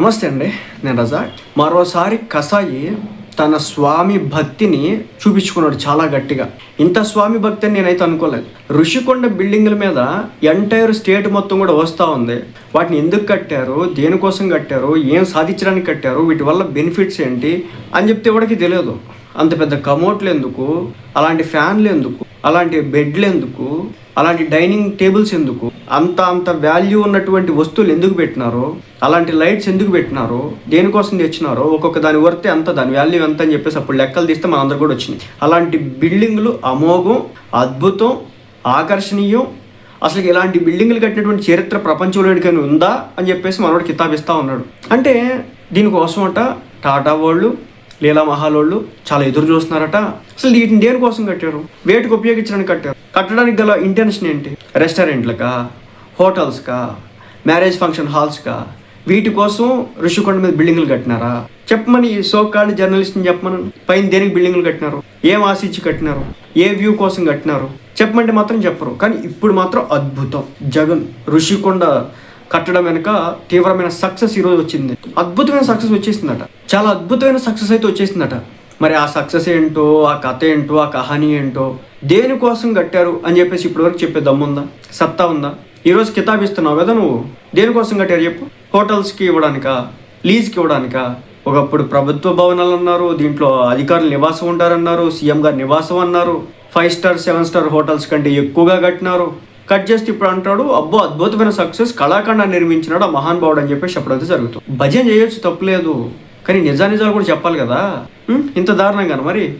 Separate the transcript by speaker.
Speaker 1: నమస్తే అండి నేను రజా మరోసారి కసాయి తన స్వామి భక్తిని చూపించుకున్నాడు చాలా గట్టిగా. ఇంత స్వామి భక్తి అని నేనైతే అనుకోలేదు. ఋషికొండ బిల్డింగ్ల మీద ఎంటైర్ స్టేట్ మొత్తం కూడా వస్తూ ఉంది. వాటిని ఎందుకు కట్టారు? దేనికోసం కట్టారు? ఏం సాధించడానికి కట్టారు? వీటి వల్ల బెనిఫిట్స్ ఏంటి? అని చెప్తే ఎవరికి తెలియదు. అంత పెద్ద కమోట్లు ఎందుకు? అలాంటి ఫ్యాన్లు ఎందుకు? అలాంటి బెడ్లు ఎందుకు? అలాంటి డైనింగ్ టేబుల్స్ ఎందుకు? అంత అంత వాల్యూ ఉన్నటువంటి వస్తువులు ఎందుకు పెట్టినారో అలాంటి లైట్స్ ఎందుకు పెట్టినారో దేనికోసం తెచ్చినారో ఒక్కొక్క దాని వర్తే అంత దాని వాల్యూ ఎంత అని చెప్పేసి అప్పుడు లెక్కలు తీస్తే మన అందరు కూడా వచ్చినాయి. అలాంటి బిల్డింగ్లు అమోఘం అద్భుతం ఆకర్షణీయం అసలు ఇలాంటి బిల్డింగ్లు కట్టినటువంటి చరిత్ర ప్రపంచంలో ఉందా అని చెప్పేసి మనోడు కితాబిస్తా ఉన్నాడు. అంటే దీనికోసం అట టాటా వాళ్ళు లీలా మహాలోళ్ళు చాలా ఎదురు చూస్తున్నారట. అసలు వీటిని దేనికోసం కట్టారు. వేటికి ఉపయోగించడానికి కట్టారు. కట్టడానికి గల ఇంటెన్షన్ ఏంటి? రెస్టారెంట్లకా హోటల్స్కా మ్యారేజ్ ఫంక్షన్ హాల్స్కా వీటి కోసం ఋషికొండ మీద బిల్డింగ్లు కట్టినారా? చెప్పమని సో కాల్డ్ జర్నలిస్ట్ని చెప్పమని. పైన దేనికి బిల్డింగ్లు కట్టినారు? ఏం ఆశించి కట్టినారు? ఏ వ్యూ కోసం కట్టినారు? చెప్పమంటే మాత్రం చెప్పరు. కానీ ఇప్పుడు మాత్రం అద్భుతం. జగన్ ఋషికొండ కట్టడం వెనుక తీవ్రమైన సక్సెస్ ఈరోజు వచ్చింది. అద్భుతమైన సక్సెస్ వచ్చేసిందట. చాలా అద్భుతమైన సక్సెస్ అయితే వచ్చేసిందట. మరి ఆ సక్సెస్ ఏంటో ఆ కథ ఏంటో ఆ కహాని ఏంటో దేనికోసం కట్టారు అని చెప్పేసి ఇప్పటివరకు చెప్పే దమ్ముందా సత్తా ఉందా? ఈరోజు కితాబిస్తున్నావు కదా నువ్వు? దేనికోసం కట్టారు చెప్పు? హోటల్స్కి ఇవ్వడానికా? లీజ్కి ఇవ్వడానికా? ఒకప్పుడు ప్రభుత్వ భవనాలు అన్నారు దీంట్లో అధికారులు నివాసం ఉంటారన్నారు సీఎం గారు నివాసం అన్నారు. Five star seven star hotels కంటే ఎక్కువగా కట్టినారు. కట్ చేస్తే ఇప్పుడు అంటాడు అబ్బో అద్భుతమైన సక్సెస్ కళాఖండ నిర్మించినాడు ఆ మహానుభావుడు అని చెప్పేసి అప్పుడైతే జరుగుతుంది. భజన చేయొచ్చు తప్పులేదు. కానీ నిజానిజాలు కూడా చెప్పాలి కదా? ఇంత దారుణంగా మరి?